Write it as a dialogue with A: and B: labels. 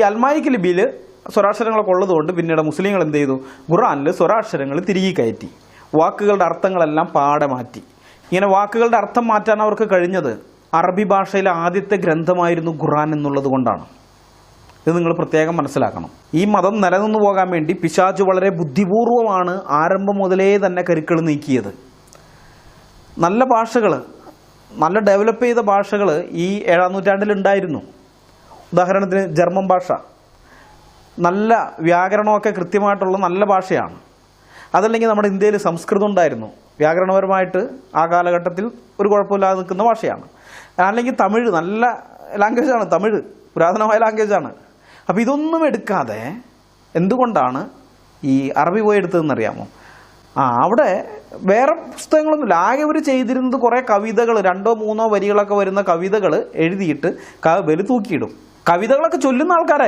A: ഈ അൽമായിക്ക് ലിപിയിൽ സ്വരാക്ഷരങ്ങളൊക്കെ ഉള്ളതുകൊണ്ട് പിന്നീട് മുസ്ലിങ്ങൾ എന്ത് ചെയ്തു? ഖുറാനിൽ സ്വരാക്ഷരങ്ങൾ തിരികെ കയറ്റി. വാക്കുകളുടെ അർത്ഥങ്ങളെല്ലാം പാടെ മാറ്റി. ഇങ്ങനെ വാക്കുകളുടെ അർത്ഥം മാറ്റാൻ അവർക്ക് കഴിഞ്ഞത് അറബി ഭാഷയിലെ ആദ്യത്തെ ഗ്രന്ഥമായിരുന്നു ഖുറാൻ എന്നുള്ളത് കൊണ്ടാണ്. ഇത് നിങ്ങൾ പ്രത്യേകം മനസ്സിലാക്കണം. ഈ മതം നിലനിന്നു പോകാൻ വേണ്ടി പിശാജ് വളരെ ബുദ്ധിപൂർവമാണ് ആരംഭം മുതലേ തന്നെ കരുക്കൾ നീക്കിയത്. നല്ല ഭാഷകൾ നല്ല ഡെവലപ്പ് ചെയ്ത ഭാഷകൾ ഈ ഏഴാം നൂറ്റാണ്ടിൽ ഉണ്ടായിരുന്നു. ഉദാഹരണത്തിന് ജർമ്മൻ ഭാഷ. നല്ല വ്യാകരണമൊക്കെ കൃത്യമായിട്ടുള്ള നല്ല ഭാഷയാണ്. അതല്ലെങ്കിൽ നമ്മുടെ ഇന്ത്യയിൽ സംസ്കൃതം ഉണ്ടായിരുന്നു. വ്യാകരണപരമായിട്ട് ആ കാലഘട്ടത്തിൽ ഒരു കുഴപ്പമില്ലാതെ നിൽക്കുന്ന ഭാഷയാണ്. അല്ലെങ്കിൽ തമിഴ് നല്ല ലാംഗ്വേജാണ് തമിഴ് പുരാതനമായ ലാംഗ്വേജാണ് അപ്പോൾ ഇതൊന്നും എടുക്കാതെ എന്തുകൊണ്ടാണ് ഈ അറബി പോയി എടുത്തതെന്ന് അറിയാമോ? ആ അവിടെ വേറെ പുസ്തകങ്ങളൊന്നുമില്ല. ആകെ അവർ ചെയ്തിരുന്നത് കുറേ കവിതകൾ രണ്ടോ മൂന്നോ വരികളൊക്കെ വരുന്ന കവിതകൾ എഴുതിയിട്ട് ക തൂക്കിയിടും. കവിതകളൊക്കെ ചൊല്ലുന്ന ആൾക്കാരായിരുന്നു.